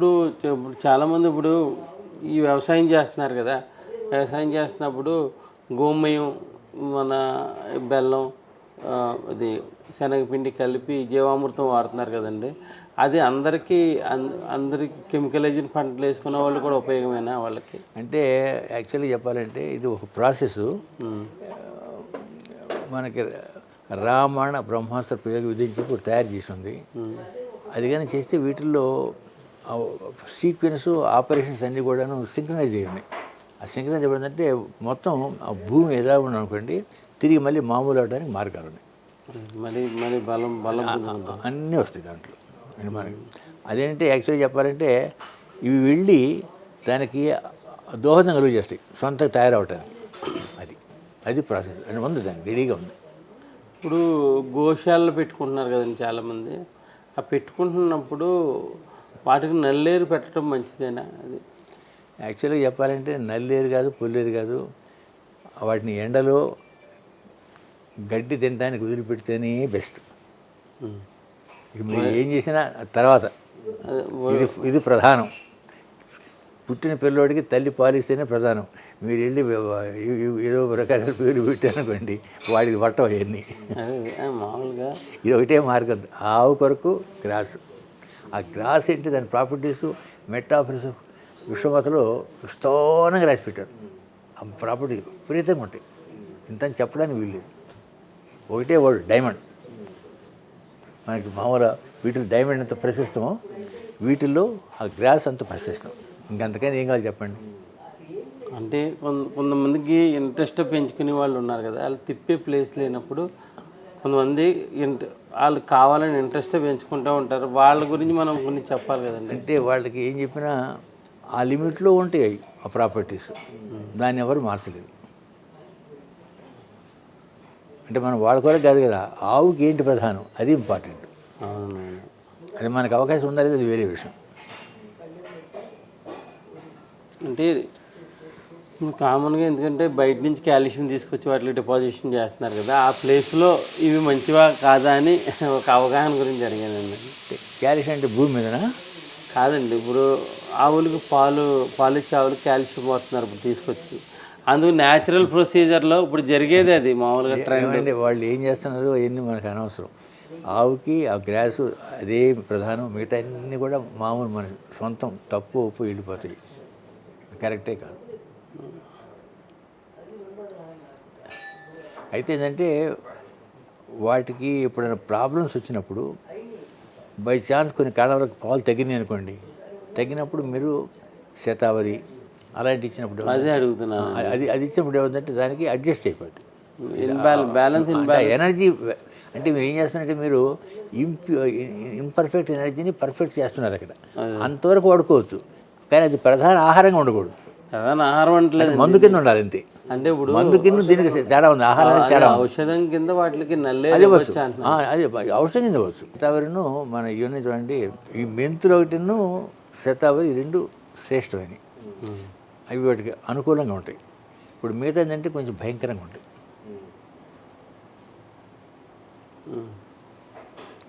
ఇప్పుడు చాలామంది ఇప్పుడు ఈ వ్యవసాయం చేస్తున్నారు కదా. వ్యవసాయం చేస్తున్నప్పుడు గోమయం మన బెల్లం అది శనగపిండి కలిపి జీవామృతం వాడుతున్నారు కదండి. అది అందరికీ అందరికీ కెమికలైజ్డ్ పంటలు వేసుకున్న వాళ్ళు కూడా ఉపయోగమేనా వాళ్ళకి? అంటే యాక్చువల్లీ చెప్పాలంటే ఇది ఒక ప్రాసెస్. మనకి రామాయణ బ్రహ్మాస్త్ర ప్రయోగ విధించి ఇప్పుడు తయారు చేసింది అది కానీ చేస్తే వీటిల్లో సీక్వెన్స్ ఆపరేషన్స్ అన్నీ కూడాను సింక్రనైజ్ అయ్యాయి ఆ సింక్రనైజ్ అవ్వడంటే మొత్తం ఆ భూమి ఎలా అనుకోండి తిరిగి మళ్ళీ మామూలు అవడానికి మార్గాలు ఉన్నాయి. మరి మరి బలం బలం. అన్నీ వస్తాయి దాంట్లో. అంటే మనకి అదేంటే యాక్చువల్గా చెప్పాలంటే ఇవి వెళ్ళి దానికి దోహదం కలుగు చేస్తాయి. సొంతంగా తయారవటానికి. అది అది ప్రాసెస్. అని ఉంది దానికి రెడీగా ఉంది. ఇప్పుడు గోశాలలో పెట్టుకుంటున్నారు కదండి చాలామంది. ఆ పెట్టుకుంటున్నప్పుడు వాటికి నల్లేరు పెట్టడం మంచిదేనా? అది యాక్చువల్గా చెప్పాలంటే నల్లేరు కాదు పుల్లేరు కాదు. వాటిని ఎండలో గడ్డి తినడానికి వదిలిపెడితేనే బెస్ట్. మీరు ఏం చేసినా తర్వాత. ఇది ఇది ప్రధానం. పుట్టిన పిల్లోడికి తల్లి పాలిస్తేనే ప్రధానం. మీరు వెళ్ళి ఏదో రకాల పేరు పెట్టారనుకోండి వాడికి పట్టవు అవన్నీ. మామూలుగా. ఇది ఒకటే మార్గం. ఆవు కొరకు గ్రాస్. ఆ గ్రాస్ ఏంటి దాని ప్రాపర్టీస్ మెట్టాఫిస్ విశ్వమతలో విస్తోనంగా రాసి పెట్టారు. ఆ ప్రాపర్టీ విపరీతంగా ఉంటాయి. ఇంత అని చెప్పడానికి వీల్లేదు ఒకటే వర్డ్ డైమండ్ మనకి మామూలుగా వీటిలో డైమండ్ ఎంత ప్రశస్తమో వీటిల్లో ఆ గ్రాస్ అంత ప్రశస్తం. ఇంకంతకైనా ఏం కావాలి చెప్పండి? అంటే కొంత కొంతమందికి ఇంట్రెస్ట్ పెంచుకునే వాళ్ళు ఉన్నారు కదా వాళ్ళు తిప్పే ప్లేస్ లేనప్పుడు కొంతమంది ఇంట వాళ్ళు కావాలని ఇంట్రెస్ట్ పెంచుకుంటూ ఉంటారు. వాళ్ళ గురించి మనం కొన్ని చెప్పాలి కదండి. అంటే వాళ్ళకి ఏం చెప్పినా ఆ లిమిట్లో ఉంటాయి అవి, ఆ ప్రాపర్టీస్. దాన్ని ఎవరు మార్చలేదు. అంటే మనం వాళ్ళ కొరకు కాదు కదా ఆవుకి ఏంటి ప్రధానం? అది ఇంపార్టెంట్. అది మనకు అవకాశం ఉండాలి అది వేరే విషయం. అంటే కామన్గా ఎందుకంటే బయట నుంచి కాల్షియం తీసుకొచ్చి వాటిలో డిపాజిషన్ చేస్తున్నారు కదా ఆ ప్లేస్లో ఇవి మంచివా కాదా అని ఒక అవగాహన గురించి జరిగేదండి క్యాలిష్ అంటే భూమి మీదనా? కాదండి ఇప్పుడు ఆవులకి పాలు పాలు ఇచ్చే ఆవులకి కాల్షియం పోతున్నారు ఇప్పుడు తీసుకొచ్చి. అందుకు న్యాచురల్ ప్రొసీజర్లో ఇప్పుడు జరిగేది అది మామూలుగా ట్రెండ్ ఏమంటే వాళ్ళు ఏం చేస్తున్నారు అవన్నీ మనకు అనవసరం. ఆవుకి ఆ గ్రాసు అదే ప్రధానం మిగతా అన్నీ కూడా మామూలు మన సొంతం తప్పు ఉప్పు వెళ్ళిపోతాయి. కరెక్టే కాదు. అయితే ఏంటంటే వాటికి ఎప్పుడైనా ప్రాబ్లమ్స్ వచ్చినప్పుడు బై ఛాన్స్ కొన్ని కాలంలో పాలు తగ్గినాయి అనుకోండి. తగ్గినప్పుడు మీరు శతావరి అలాంటి ఇచ్చినప్పుడు అదే అడుగుతున్నాను ఆ, అది అది ఇచ్చినప్పుడు ఏమవుతుందంటే దానికి అడ్జస్ట్ అయిపోద్ది. బ్యాలెన్స్ ఎనర్జీ అంటే మీరు ఏం చేస్తున్నారంటే మీరు ఇంప్యూ ఇంపర్ఫెక్ట్ ఎనర్జీని పర్ఫెక్ట్ చేస్తున్నారు అక్కడ. అంతవరకు వాడుకోవచ్చు. కానీ అది ప్రధాన ఆహారంగా ఉండకూడదు. ప్రధాన ఆహారం అంటలేదు మందు కింద ఉండాలి అంతే. అంటే ఇప్పుడు మందు కింద దీనికి తేడా ఉంది. అదే తేడా ఔషధం కింద వాటికి నల్లే అదే వచ్చు అదే ఔషధం కింద వచ్చు శతావరిను మన ఇవన్నీ చూడండి. ఈ మెంతులు ఒకటిను శతావరి రెండు శ్రేష్టమైనవి. అవి వాటికి అనుకూలంగా ఉంటాయి. ఇప్పుడు మిగతా ఏంటంటే కొంచెం భయంకరంగా ఉంటాయి.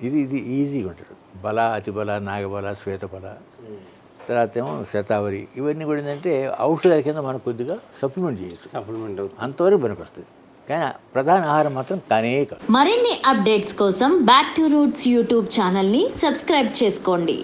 ఇది ఇది ఈజీగా ఉంటుంది. బల అతిబల నాగబల శ్వేతబల. తర్వాత ఏమో శతావరి. ఇవన్నీ కూడా ఏంటంటే ఔషధాల కింద మనం కొద్దిగా సప్లిమెంట్ చేయొచ్చు. సప్లిమెంట్ అంతవరకు పనికి వస్తుంది కానీ ప్రధాన ఆహారం మాత్రం కానే కాదు. మరిన్ని అప్డేట్స్ కోసం బ్యాక్ టు రూట్స్ యూట్యూబ్ ఛానల్ని సబ్స్క్రైబ్ చేసుకోండి.